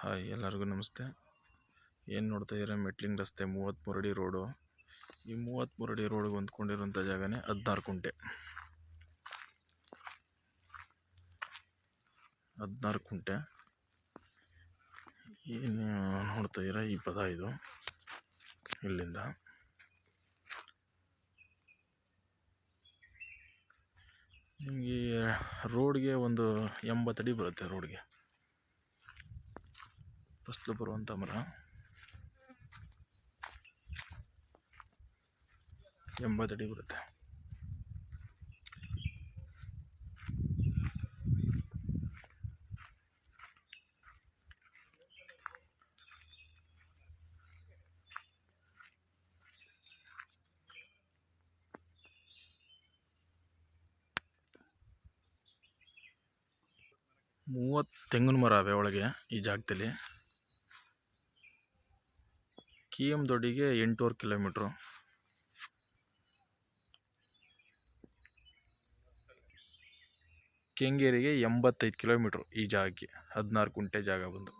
Hi, ಎಲ್ಲರಿಗೂ ನಮಸ್ತೆ. ಏನು ನೋಡ್ತಾ ಇದ್ದೀರಾ? ಮೆಟ್ಲಿಂಗ್ ರಸ್ತೆ ಮೂವತ್ತ್ಮೂರು ಅಡಿ ರೋಡು. ಈ ಮೂವತ್ತ್ಮೂರು ಅಡಿ ರೋಡ್ಗೆ ಹೊಂದ್ಕೊಂಡಿರುವಂಥ ಜಾಗನೇ ಹದಿನಾರು ಕುಂಟೆ. ಹದಿನಾರು ಕುಂಟೆ. ಏನು ನೋಡ್ತಾ ಇದ್ದೀರಾ? ಈ ಪದ ಇದು, ಇಲ್ಲಿಂದ. ನಿಮಗೆ ರೋಡ್ಗೆ ಒಂದು ಎಂಬತ್ತು ಅಡಿ ಬರುತ್ತೆ ರೋಡ್ಗೆ. ಫಸ್ಲು ಬರುವಂಥ ಮರ. ಎಂಬತ್ತಡಿ ಬರುತ್ತೆ. ಮೂವತ್ತು ತೆಂಗಿನ ಮರ ಅವೆ ಒಳಗೆ ಈ ಜಾಗದಲ್ಲಿ. ಕೆ ಎಂ ದೊಡ್ಡಿಗೆ ಎಂಟೂವರೆ ಕಿಲೋಮೀಟ್ರು. ಕೆಂಗೇರಿಗೆ ಎಂಬತ್ತೈದು ಕಿಲೋಮೀಟ್ರು ಈ ಜಾಗಕ್ಕೆ. ಹದಿನಾರು ಕುಂಟೆ ಜಾಗ ಬಂದು.